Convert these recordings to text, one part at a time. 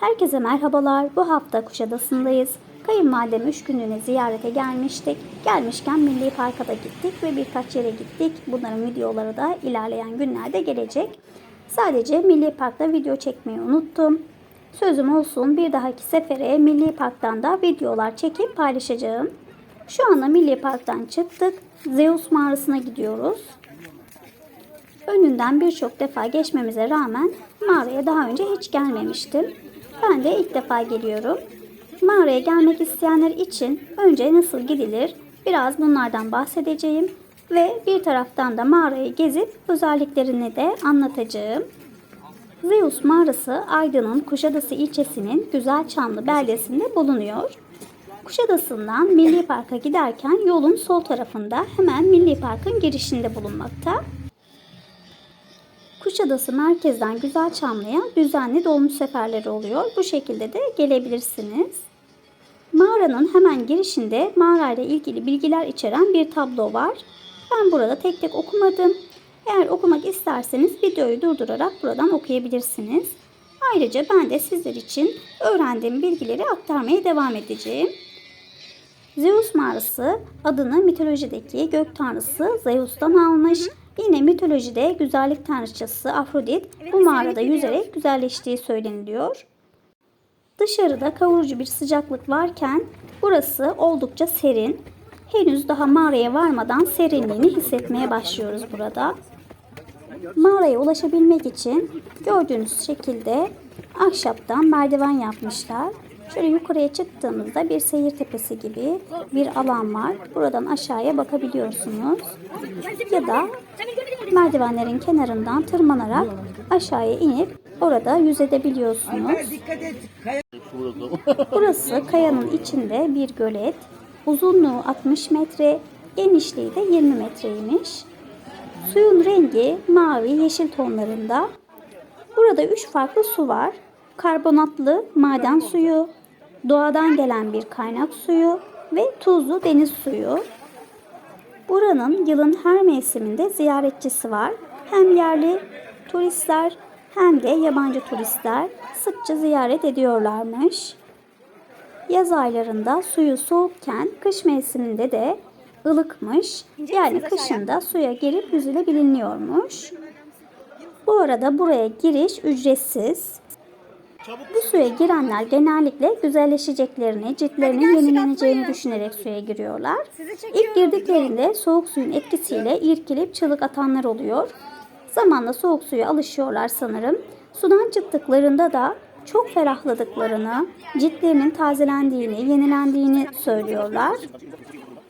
Herkese merhabalar. Bu hafta Kuşadası'ndayız. Kayınvalidem 3 günlüğüne ziyarete gelmiştik. Gelmişken Milli Park'a da gittik ve birkaç yere gittik. Bunların videoları da ilerleyen günlerde gelecek. Sadece Milli Park'ta video çekmeyi unuttum. Sözüm olsun bir dahaki sefere Milli Park'tan da videolar çekip paylaşacağım. Şu anda Milli Park'tan çıktık. Zeus mağarasına gidiyoruz. Önünden birçok defa geçmemize rağmen mağaraya daha önce hiç gelmemiştim. Ben de ilk defa geliyorum. Mağaraya gelmek isteyenler için önce nasıl gidilir biraz bunlardan bahsedeceğim ve bir taraftan da mağarayı gezip özelliklerini de anlatacağım. Zeus mağarası Aydın'ın Kuşadası ilçesinin Güzelçamlı beldesinde bulunuyor. Kuşadası'ndan Milli Park'a giderken yolun sol tarafında hemen Milli Park'ın girişinde bulunmakta. Kuşadası merkezden Güzelçamlı'ya düzenli dolmuş seferleri oluyor. Bu şekilde de gelebilirsiniz. Mağaranın hemen girişinde mağarayla ilgili bilgiler içeren bir tablo var. Ben burada tek tek okumadım. Eğer okumak isterseniz videoyu durdurarak buradan okuyabilirsiniz. Ayrıca ben de sizler için öğrendiğim bilgileri aktarmaya devam edeceğim. Zeus mağarası adını mitolojideki gök tanrısı Zeus'tan almış. Yine mitolojide güzellik tanrıçası Afrodit bu mağarada yüzerek güzelleştiği söyleniliyor. Dışarıda kavurucu bir sıcaklık varken burası oldukça serin. Henüz daha mağaraya varmadan serinliğini hissetmeye başlıyoruz burada. Mağaraya ulaşabilmek için gördüğünüz şekilde ahşaptan merdiven yapmışlar. Şöyle yukarıya çıktığımızda bir seyir tepesi gibi bir alan var. Buradan aşağıya bakabiliyorsunuz. Ya da merdivenlerin kenarından tırmanarak aşağıya inip orada yüzebiliyorsunuz. Burası kayanın içinde bir gölet. Uzunluğu 60 metre, genişliği de 20 metreymiş. Suyun rengi mavi yeşil tonlarında. Burada üç farklı su var. Karbonatlı maden suyu, doğadan gelen bir kaynak suyu ve tuzlu deniz suyu. Buranın yılın her mevsiminde ziyaretçisi var. Hem yerli turistler hem de yabancı turistler sıkça ziyaret ediyorlarmış. Yaz aylarında suyu soğukken kış mevsiminde de ılıkmış. Yani kışında suya girip yüzülebiliniyormuş. Bu arada buraya giriş ücretsiz. Bu suya girenler genellikle güzelleşeceklerini, ciltlerinin yenileneceğini düşünerek suya giriyorlar. İlk girdiklerinde soğuk suyun etkisiyle irkilip çığlık atanlar oluyor. Zamanla soğuk suya alışıyorlar sanırım. Sudan çıktıklarında da çok ferahladıklarını, ciltlerinin tazelendiğini, yenilendiğini söylüyorlar.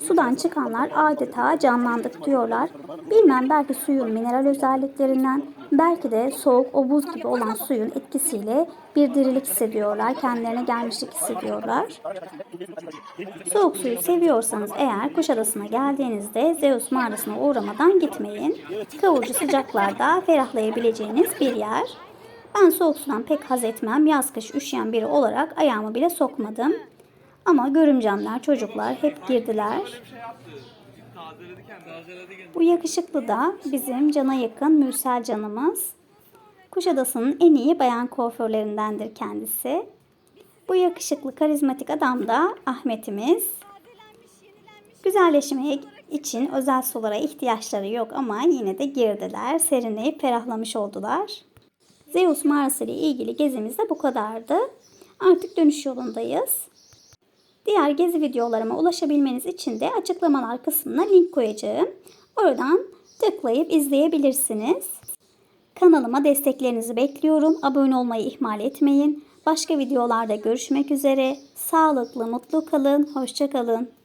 Sudan çıkanlar adeta canlandık diyorlar. Bilmem belki suyun mineral özelliklerinden, belki de soğuk o buz gibi olan suyun etkisiyle bir dirilik hissediyorlar, kendilerine gelmişlik hissediyorlar. Soğuk suyu seviyorsanız eğer Kuşadası'na geldiğinizde Zeus mağarasına uğramadan gitmeyin. Kavurucu sıcaklarda ferahlayabileceğiniz bir yer. Ben soğuk sudan pek haz etmem. Yaz kış üşüyen biri olarak ayağımı bile sokmadım. Ama görümcemler, çocuklar hep girdiler. Bu yakışıklı da bizim cana yakın Mürsel canımız. Kuşadası'nın en iyi bayan kuaförlerindendir kendisi. Bu yakışıklı karizmatik adam da Ahmet'imiz. Güzelleşmeye için özel sulara ihtiyaçları yok ama yine de girdiler. Serinleyip ferahlamış oldular. Zeus mağarası ile ilgili gezimiz de bu kadardı. Artık dönüş yolundayız. Diğer gezi videolarıma ulaşabilmeniz için de açıklamalar kısmına link koyacağım. Oradan tıklayıp izleyebilirsiniz. Kanalıma desteklerinizi bekliyorum. Abone olmayı ihmal etmeyin. Başka videolarda görüşmek üzere. Sağlıklı, mutlu kalın. Hoşçakalın.